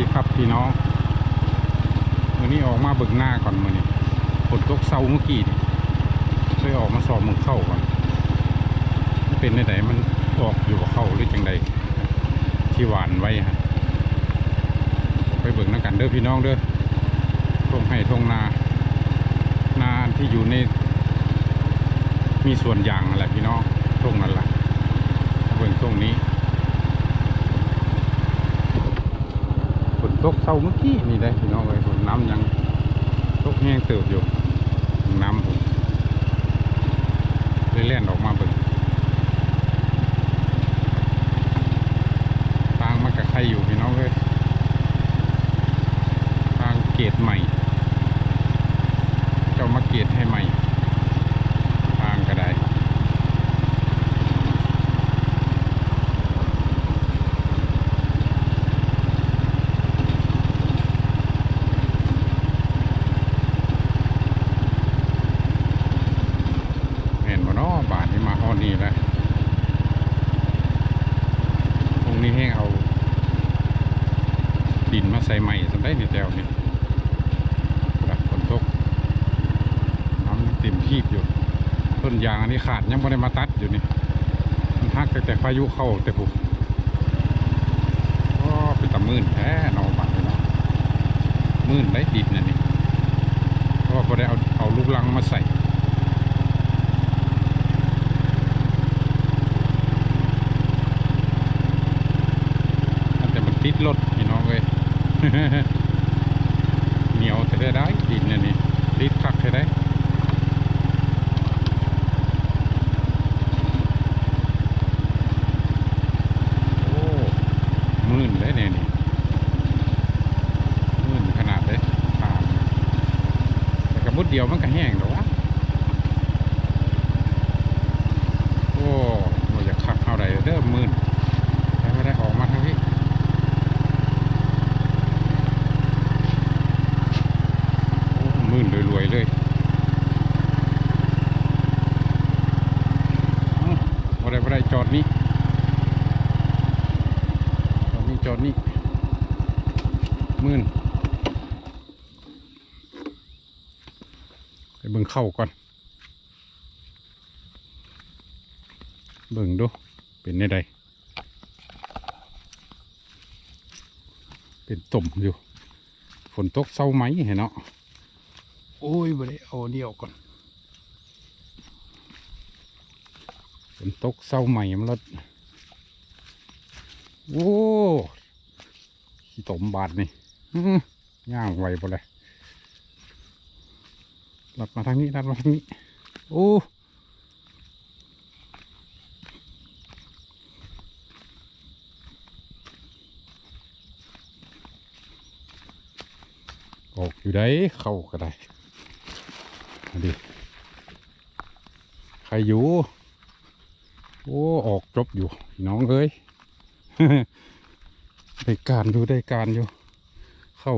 ดีครับพี่น้องวันนี้ออกมาเบิกหน้าก่อนมือนี้ฝนตกเซาเมื่อกี้นี่เลยออกมาสอบมึงเข้าก่อนมันเป็นไหนๆมันออกอยู่กับเข้าหรือจังใดที่หวานไว้ฮะไปเบิกน้ากันเด้อพี่น้องเด้อทงให้ทงนานาที่อยู่ใน มีส่วนยางอะไรพี่น้องตรงนั้นแหละเบิ่งตรงนี้ฝน ตกเศร้าเมื่อกี้นี่ได้พี่น้องเลยนน้ำยังตกแห้งเติบอยู่น้ำผมเลยเล่นออกมาเบิ่งทางมันกับใครอยู่พี่น้องเลยทางเกตใหม่ เจ้ามาเกตให้ใหม่ ทางก็ได้เห็นบ่เนาะบาทนี้มาฮอดนี่แล้วตรงนี้ให้เอา ดิน มาใส่ใหม่สันได้ในแถวนี้ปรับฝนตกน้ำเต็มทีบอยู่ ต้นยางอันนี้ขาดยังไม่ได้มาตัดอยู่นี่มันหักแต่พายุเข้าแต่ปุ๊บก็เป็นตะมื่นแท้เนอบาดเลยเนาะมื่นได้ดินนะนี่เพราะว่าพอได้เอาเอาลูกลังมาใส่แต่มันติดรถ เหนียวแต่ได้ได้ดินนะนี่ติดคักแค่ได้โอ้มื่นเลยเนี่ยนี่มื่นขนาดเลยตามแต่กระมุดเดียวมันก็แห้งหรอวะโอ้มันจะคักเข้าใดเด้อมื่นได้ไม่ได้ออกมาทางนี้โอ้มื่นรวยๆเลยเอ้าบ่ได้บ่ได้จอดนี้ ตอนนี้จอดนี่มื่นไป เบิ่งเข้าก่อน เบิ่งดู เป็นในใดเป็นตุ่มอยู่ ฝนตกเศร้าไหมเห็นเนาะ โอ้ยบ่ได้เอาเดียวก่อน ฝนตกเศร้าไหมมันรถโอ้ขี้ตมบาดนี่ย่างไวบ่เลย ลัดมาทางนี้ลัดมาทางนี้ โอ้ออกอยู่ได้เข้าก็ได้ดิใครอยู่ โอ้ ออกจบอยู่ น้องเอ้ย ได้การอยู่ได้การอยู่ เข้า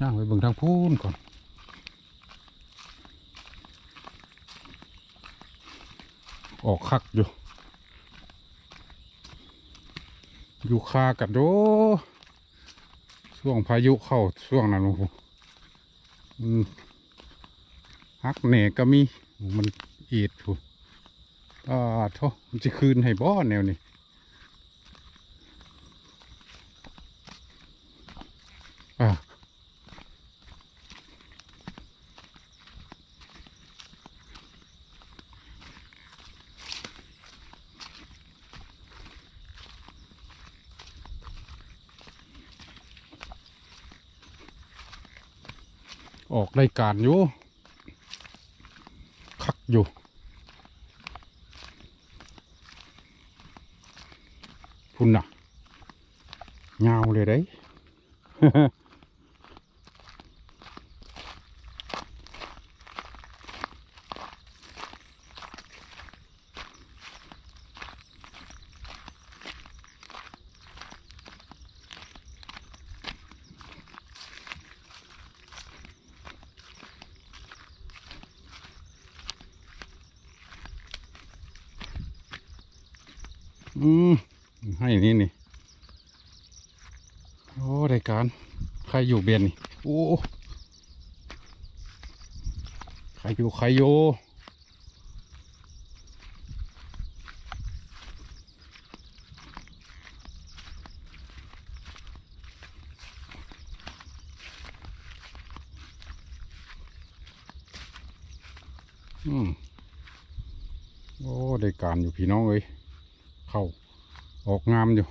ย่างไปเบิ่งทางพูนก่อนออกคักอยู่ อยู่คากันโดช่วงพายุเข้าช่วงนั้นโอ้โหมันฮักเหน่ก็มี มันเอีดถูอ่าโทมันจะคืนให้บ่อแนวนี้อ่า ออกรายการอยู่ คักอยู่พุ่นน่ะยาวเลยได้ อืมให้นี่นี่โอ้ได้การใครอยู่เบียนนี่โอ้ใครอยู่ใครอยู่อืมโอ้ได้การอยู่พี่น้องเอ้ย เข้าออกงามอยู่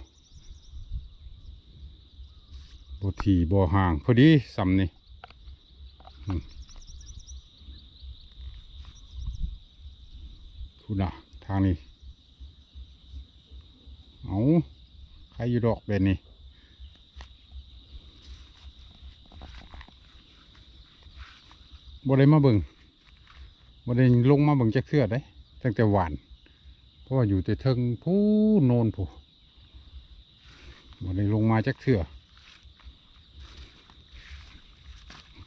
บทีบ่ห่าง พอดีสำนี่คุณน่ะทางนี้ เอาใครอยู่ดอกเบนนี่บ่ได้มาเบิ่งบ่ได้ลงมาเบิ่งจักเทื่อได้ตั้งแต่หวาน ราะว่าอยู่แต่เทิงผู้โนนผู้บ่ได้ลงมาจักเทื่อ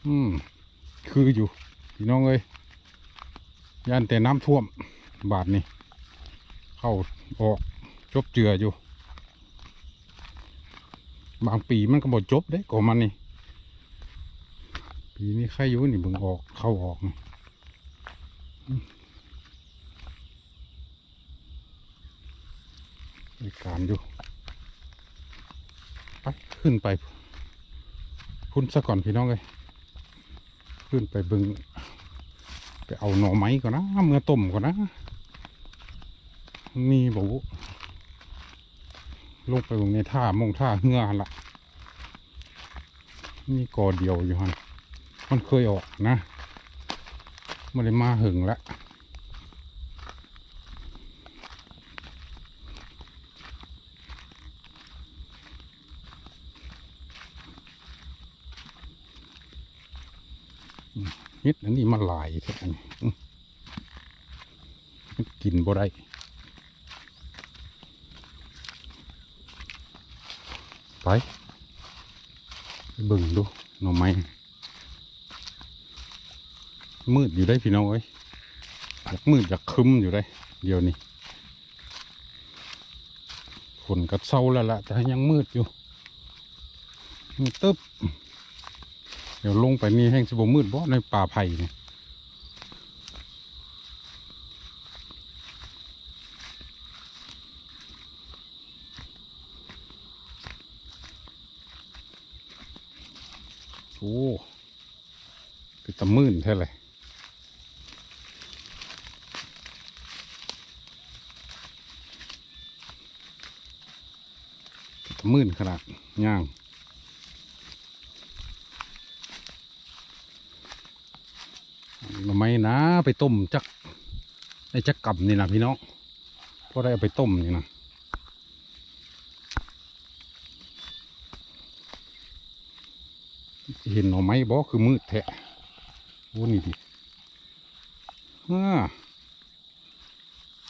อืมคืออยู่พี่น้องเอ้ยย่านแต่น้ำท่วมบาทนี่เข้าออกจบเจืออยู่ บางปีมันก็บ่จบเด้ก่อนมันนี่ ปีนี้ใครอยู่นี่เบิ่งออกเข้าออกนี่ อืมอยู่ไปขึ้นไป พุ่นซะก่อนพี่น้องเลยขึ้นไปบิ่งไปเอาหน่อไม้ก่อนนะเมื่อต้มก่อนนะ มีบอกลงไปเบิ่งในท่ามงท่าเหือหั่นละมีกอเดียวอยู่ฮันมันเคยออกนะไม่ได้มาหึงล้ว เฮ็ดอันนี้มันหลายแท้กินบ่ได้ไปเบิ่งดูหน่อไม้มืดอยู่ได้พี่น้องเอ้ยอยากมืดอยากคึมอยู่ได้ เดี๋ยวนี้ฝนก็เศร้าแล้วล่ะแต่ยังมืดอยู่มืดตึ๊บ ดี๋ยวลงไปนี่แห้งสิบมืดบ่ในป่าไผ่เนี่ยโอ้เป็นตะมื่นแท้เลยมื่นขนาดย่าง หน่อไม้นะไปต้มจักไอ้จักกับนี่นะพี่น้องพอได้เอาไปต้มนี่นะเห็นหน่อไม้บ่คือมืดแทะโอ้นี่ดิฮ่า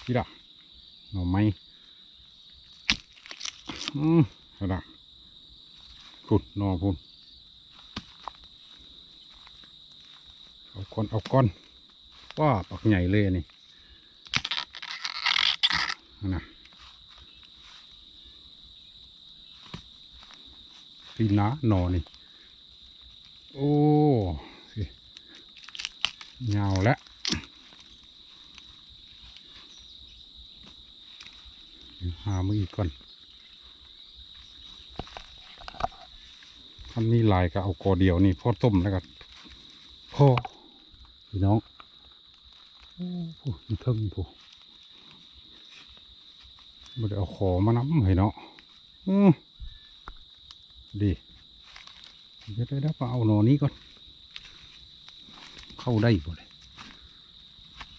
พี่ดะหน่อไม้อืมเอาละพุ่นนอพุ่นเอา ก้อนเอาก้อนว่าปักใหญ่เลยนี่นะพี่นะหนอนี่ โอ้ยาวแล้วเดี๋ยวหามืออีกก่อนทำนี่ลายก็เอากอเดียวนี่พ่อต้มแล้วก็พ่อ พี่น้องโอ้โหมีเทิงผู้ม่ได้เอาขอมาน้ำให้เนาะอืมดีเดี๋ยวได้มาเอาหนอนี้ก่อน เข้าได้บ่เลย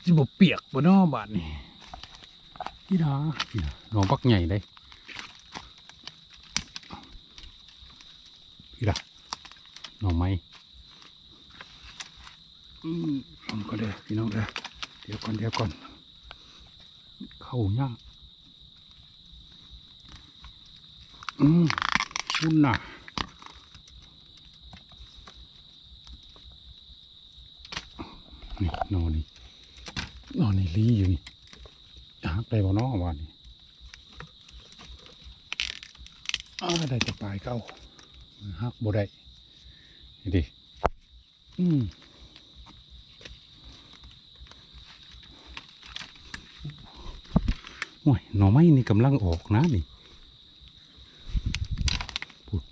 จิบเปียกบ่นอบาดนี่พี่ดาพี่ดาหนอปักใหญ่ได้พี่ละหน่อไม้ อืมลงก็เด้อพี่น้องเด้อเดี๋ยวก่อนเดี๋ยวก่อน เข้ายากอืมคุณน่ะนี่นอนนี่นอนนี่ลีอยู่นี่หักได้บ่น้อวานนี่อ้าได้จะปลายเก้าหักบ่ได้ดิอืม โอ้ยหน่อไม้นี่กำลังออกนะนี่พูด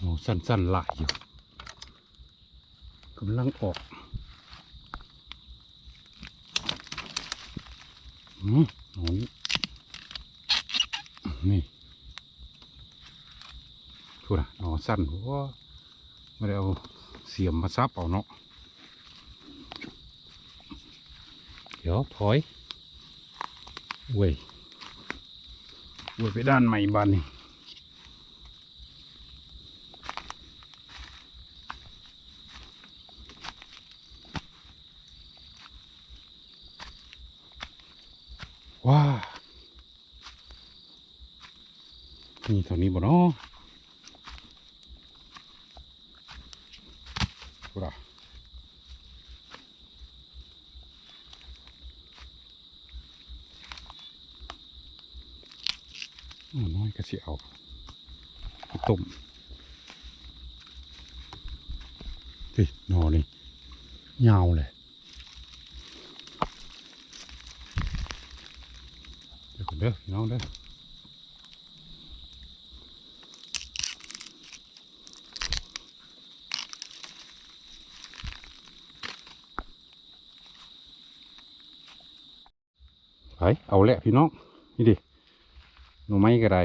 หน่อสั้นๆหลายอยู่กำลังออกอืมหน่อนี้นี่พูดอะหน่อสั้นเพราะว่าไม่ได้เอาเสียมมาซับเอาเนาะเดี๋ยวถอย เว้ยเว้ยไปด้านใหม่บ้านนี่ว้านี่เท่านี้บ่เนาะพูดอะอ้าวน้อย ก็สิเอาไปต้มสิหนอนี่ยาวเลยเดี๋ยวเด้อพี่น้องเด้อไปเอาแหละพี่น้อง นี่ดิหน่อไม้ก็ได้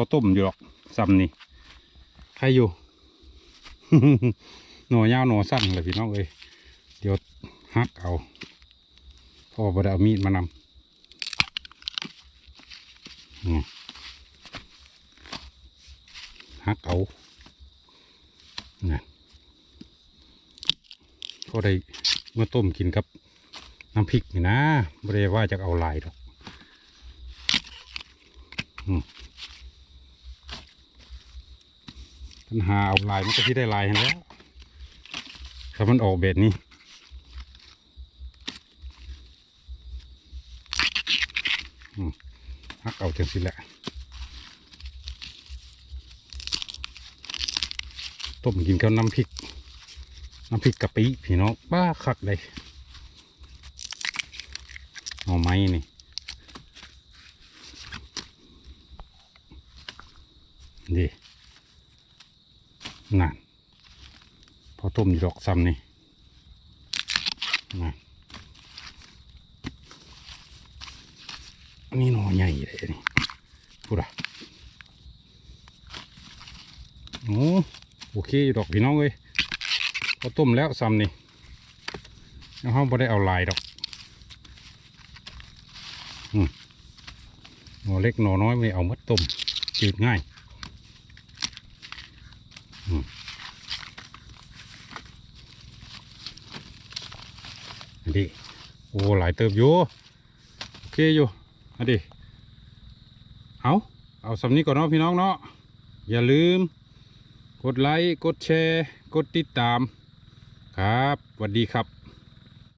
พอต้มอยู่หรอกซ้ำนี่ใครอยู่ หน่อยาวหน่อสั้นเลยพี่น้องเอ้ยเดี๋ยวหักเอาเพราะว่าบ่ได้เอามีดมานำหักเอานี่ก็ได้เมื่อต้มกินกับน้ำพริกนี่นะไม่ได้ว่าจะเอาลายดอก อืม ปัญหาเอาลายมันก็ที่ได้ลายเห็นแล้วถ้ามันออกแบบนี้อืมฮักเอาจังสิแหละต้มกินกับน้ำพริก น้ำพริกกะปิพี่น้องบ้าคักเลยหน่อไม้นี่ดี นั่นพอต้มอยู่ดอกซ้ำนี่นั่นนนี้หน่อใหญ่เลยนี่พูดอะโอ้โอเคอยู่ดอกพี่น้องเอ้ยพอต้มแล้วซ้ำนี่ยังห้องไม่ได้เอาลายดอกหน่อเล็กหน่อน้อยไม่เอามัดต้มจืดง่ายอืม อันนี้โอ้หลายเติบอยู่โอเคอยู่อันนี้เอาเอาสำนี้ก่อนเนาะพี่น้องเนาะอย่าลืม กดไลค์กดแชร์ กดติดตาม ครับสวัสดีครับ